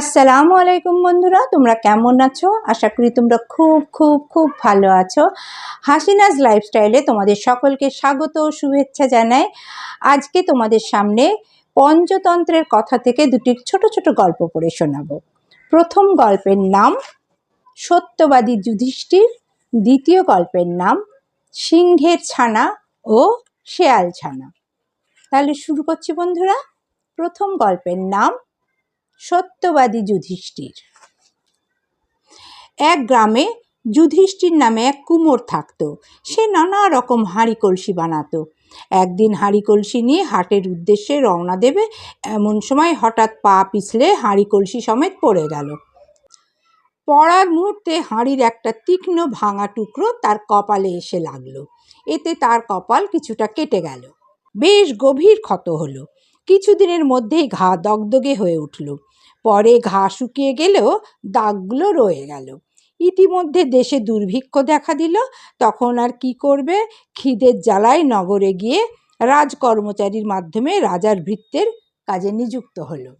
আসসালামু আলাইকুম বন্ধুরা, তোমরা কেমন আছো? আশা করি তোমরা খুব খুব খুব ভালো আছো। হাসিনাজ লাইফস্টাইলে তোমাদের সকলকে স্বাগত ও শুভেচ্ছা জানাই। আজকে তোমাদের সামনে পঞ্চতন্ত্রের কথা থেকে দুটি ছোট ছোট গল্প পড়ে শোনাবো। প্রথম গল্পের নাম, সত্যবাদী যুধিষ্ঠির। দ্বিতীয় গল্পের নাম, সিংহের ছানা ও শেয়াল ছানা। তাহলে শুরু করছি বন্ধুরা। প্রথম গল্পের নাম সত্যবাদী যুধিষ্ঠির। এক গ্রামে যুধিষ্ঠির নামে এক কুমোর থাকতো। সে নানা রকম হাঁড়ি কলসি বানাতো। একদিন হাঁড়ি কলসি নিয়ে হাটের উদ্দেশ্যে রওনা দেবে, এমন সময় হঠাৎ পা পিছলে হাঁড়ি কলসি সমেত পড়ে গেল। পড়ার মুহূর্তে হাঁড়ির একটা তীক্ষ্ণ ভাঙা টুকরো তার কপালে এসে লাগল। এতে তার কপাল কিছুটা কেটে গেল। বেশ গভীর ক্ষত হলো। কিছুদিনের মধ্যেই ঘা দগদগে হয়ে উঠল। পরে ঘা শুকিয়ে গেলেও দাগগুলো রয়ে গেল। ইতিমধ্যে দেশে দুর্ভিক্ষ দেখা দিল। তখন আর কি করবে? খিদের জ্বালায় নগরে গিয়ে রাজকর্মচারীর মাধ্যমে রাজার ভৃত্যের কাজে নিযুক্ত হলো।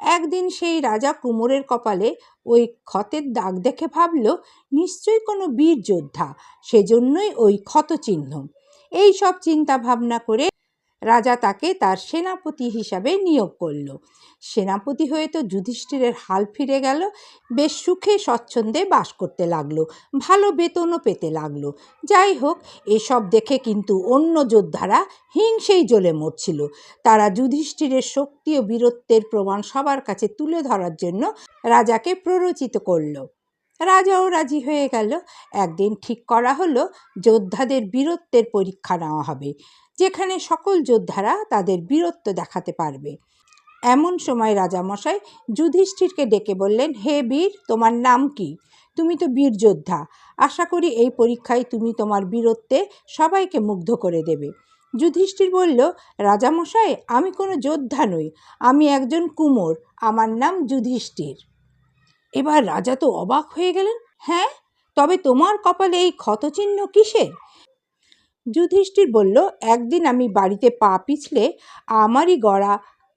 একদিন সেই রাজা কুমোরের কপালে ওই ক্ষতের দাগ দেখে ভাবল, নিশ্চয়ই কোনো বীর যোদ্ধা, সেজন্যই ওই ক্ষত চিহ্ন এই সব চিন্তা ভাবনা করে রাজা তাকে তার সেনাপতি হিসাবে নিয়োগ করল। সেনাপতি হয়ে তো যুধিষ্ঠিরের হাল ফিরে গেল, বেশ সুখে স্বচ্ছন্দে বাস করতে লাগল, ভালো বেতনও পেতে লাগল। যাই হোক, এসব দেখে কিন্তু অন্য যোদ্ধারা হিংসেই জ্বলে মরছিল। তারা যুধিষ্ঠিরের শক্তি ও বীরত্বের প্রমাণ সবার কাছে তুলে ধরার জন্য রাজাকে প্ররোচিত করল। রাজাও রাজি হয়ে গেল। একদিন ঠিক করা হলো, যোদ্ধাদের বীরত্বের পরীক্ষা নেওয়া হবে, যেখানে সকল যোদ্ধারা তাদের বীরত্ব দেখাতে পারবে। এমন সময় রাজামশাই যুধিষ্ঠিরকে ডেকে বললেন, হে বীর, তোমার নাম কি? তুমি তো বীর যোদ্ধা। আশা করি এই পরীক্ষায় তুমি তোমার বীরত্বে সবাইকে মুগ্ধ করে দেবে। যুধিষ্ঠির বলল, রাজামশাই, আমি কোনো যোদ্ধা নই, আমি একজন কুমোর। আমার নাম যুধিষ্ঠির। এবার রাজা তো অবাক হয়ে গেলেন। হ্যাঁ তবে তোমার কপালে এই ক্ষতচিহ্ন কিসের? যুধিষ্ঠির বলল, একদিন আমি বাড়িতে পা পিছলে আমারই গড়া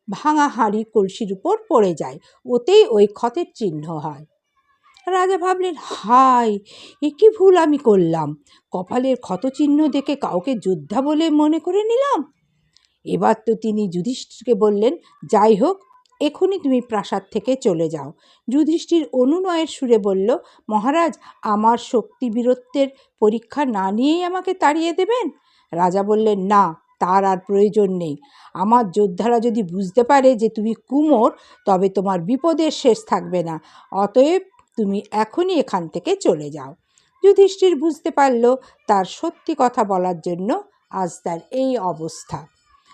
ভাঙা হাঁড়ি কলসির উপর পড়ে যায়, ওতেই ওই ক্ষতের চিহ্ন হয়। রাজা ভাবলেন, হাই, এ কি ভুল আমি করলাম? কপালের ক্ষতচিহ্ন দেখে কাউকে যোদ্ধা বলে মনে করে নিলাম? এবার তো তিনি যুধিষ্ঠিরকে বললেন, যাই হোক এখনই তুমি প্রাসাদ থেকে চলে যাও। যুধিষ্ঠির অনুনয়ের সুরে বলল, মহারাজ, আমার শক্তি বীরত্বের পরীক্ষা না নিয়েই আমাকে তাড়িয়ে দেবেন? রাজা বললেন, না, তার আর প্রয়োজন নেই। আমার যোদ্ধারা যদি বুঝতে পারে যে তুমি কুমোর, তবে তোমার বিপদের শেষ থাকবে না। অতএব তুমি এখনই এখান থেকে চলে যাও। যুধিষ্ঠির বুঝতে পারল তার সত্যি কথা বলার জন্য আজ তার এই অবস্থা।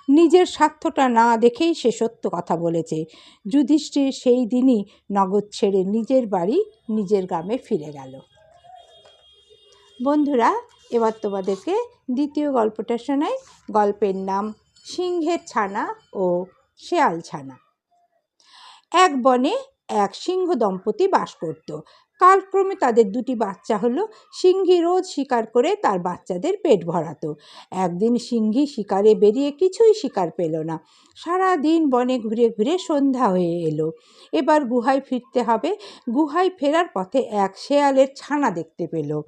নিজের স্বার্থটা না দেখেই সে সত্য কথা বলেছে। যুধিষ্ঠির সেই দিনই নগদ ছেড়ে নিজের বাড়ি নিজের গ্রামে ফিরে গেল। বন্ধুরা, এবার তোমাদেরকে দ্বিতীয় গল্পটা শোনাই। গল্পের নাম সিংহের ছানা ও শেয়াল ছানা। এক বনে এক সিংহ দম্পতি বাস করত। কালক্রমে তাদের দুটি বাচ্চা হলো। সিংহী রোজ শিকার করে তার বাচ্চাদের পেট ভরাতো। একদিন সিংহী শিকারে বেরিয়ে কিছুই শিকার পেল না। সারা দিন বনে ঘুরে ঘুরে সন্ধ্যা হয়ে এলো। এবার গুহায় ফিরতে হবে। গুহায় ফেরার পথে এক শেয়ালের ছানা দেখতে পেল।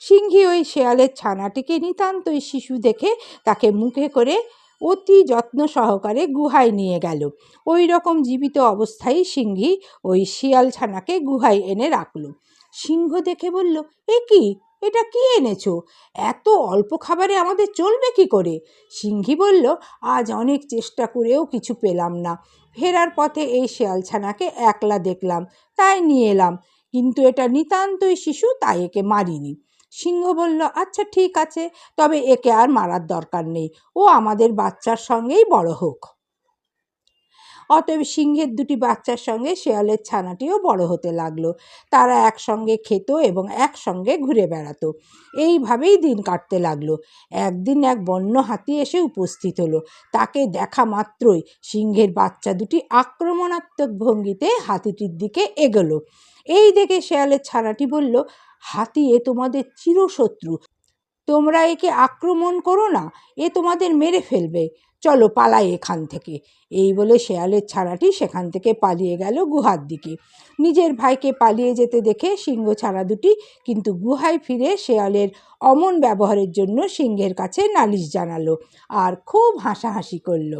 সিংহী ওই শেয়ালের ছানাটিকে নিতান্তই শিশু দেখে তাকে মুখে করে অতি যত্ন সহকারে গুহায় নিয়ে গেল। ওই রকম জীবিত অবস্থায় সিংহী ওই শিয়াল ছানাকে গুহায় এনে রাখল। সিংহ দেখে বলল, এ কি? এটা কি এনেছো? এত অল্প খাবারে আমাদের চলবে কি করে? সিংহী বলল, আজ অনেক চেষ্টা করেও কিছু পেলাম না। ফেরার পথে এই শেয়ালছানাকে একলা দেখলাম, তাই নিয়ে এলাম। কিন্তু এটা নিতান্তই শিশু, তাই একে মারিনি। সিংহ বলল আচ্ছা ঠিক আছে, তবে একে আর মারার দরকার নেই। ও আমাদের বাচ্চার সঙ্গেই বড় হোক। অতএব সিংহের দুটি বাচ্চার সঙ্গে শেয়ালের ছানাটিও বড় হতে লাগল। তারা একসঙ্গে খেত এবং একসঙ্গে ঘুরে বেড়াতো। এইভাবেই দিন কাটতে লাগল। একদিন এক বন্য হাতি এসে উপস্থিত হলো। তাকে দেখা মাত্রই সিংহের বাচ্চা দুটি আক্রমণাত্মক ভঙ্গিতে হাতিটির দিকে এগোলো। এই দেখে শেয়ালের ছানাটি বলল হাতি এ তোমাদের চিরশত্রু। তোমরা একে আক্রমণ করো না, এ তোমাদের মেরে ফেলবে। চলো পালাই এখান থেকে। এই বলে শেয়ালের ছাড়াটি সেখান থেকে পালিয়ে গেল গুহার দিকে। নিজের ভাইকে পালিয়ে যেতে দেখে সিংহ ছানা দুটি কিন্তু গুহায় ফিরে শেয়ালের অমন ব্যবহারের জন্য সিংহের কাছে নালিশ জানালো আর খুব হাসাহাসি করল।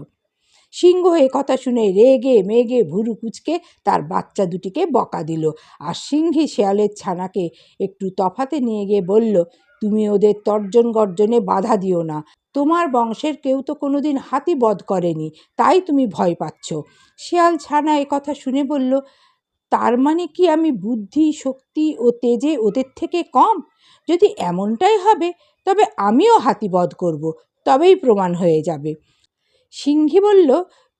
সিংহ এ কথা শুনে রেগে মেগে ভুরু কুচকে তার বাচ্চা দুটিকে বকা দিল। আর সিংহী শেয়ালের ছানাকে একটু তফাতে নিয়ে গিয়ে বলল, তুমি ওদের তর্জন গর্জনে বাধা দিও না। তোমার বংশের কেউ তো কোনোদিন হাতি বধ করেনি, তাই তুমি ভয় পাচ্ছ। শেয়াল ছানা এ কথা শুনে বলল, তার মানে কি আমি বুদ্ধি, শক্তি ও তেজে ওদের থেকে কম? যদি এমনটাই হবে, তবে আমিও হাতি বধ করব, তবেই প্রমাণ হয়ে যাবে। সিংহী বলল,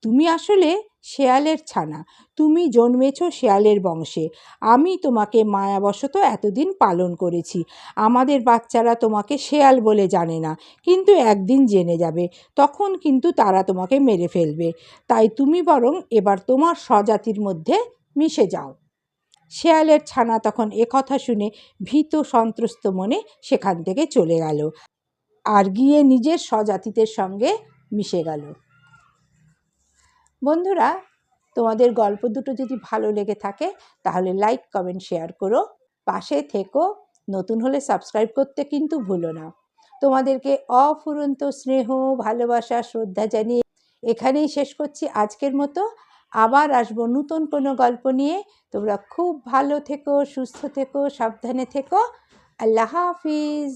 তুমি আসলে শেয়ালের ছানা। তুমি জন্মেছ শেয়ালের বংশে। আমি তোমাকে মায়াবশত এতদিন পালন করেছি। আমাদের বাচ্চারা তোমাকে শেয়াল বলে জানে না, কিন্তু একদিন জেনে যাবে। তখন কিন্তু তারা তোমাকে মেরে ফেলবে। তাই তুমি বরং এবার তোমার স্বজাতির মধ্যে মিশে যাও। শেয়ালের ছানা তখন কথা শুনে ভীত সন্ত্রস্ত মনে সেখান থেকে চলে গেল আর গিয়ে নিজের স্বজাতিদের সঙ্গে মিশে গেল। বন্ধুরা, তোমাদের গল্প দুটো যদি ভালো লেগে থাকে, তাহলে লাইক কমেন্ট শেয়ার করো। পাশে থেকো। নতুন হলে সাবস্ক্রাইব করতে কিন্তু ভুলো না। তোমাদেরকে অফুরন্ত স্নেহ, ভালোবাসা, শ্রদ্ধা জানিয়ে এখানেই শেষ করছি আজকের মতো। আবার আসব নতুন কোনো গল্প নিয়ে। তোমরা খুব ভালো থেকো, সুস্থ থেকো, সাবধানে থেকো। আল্লাহ হাফিজ।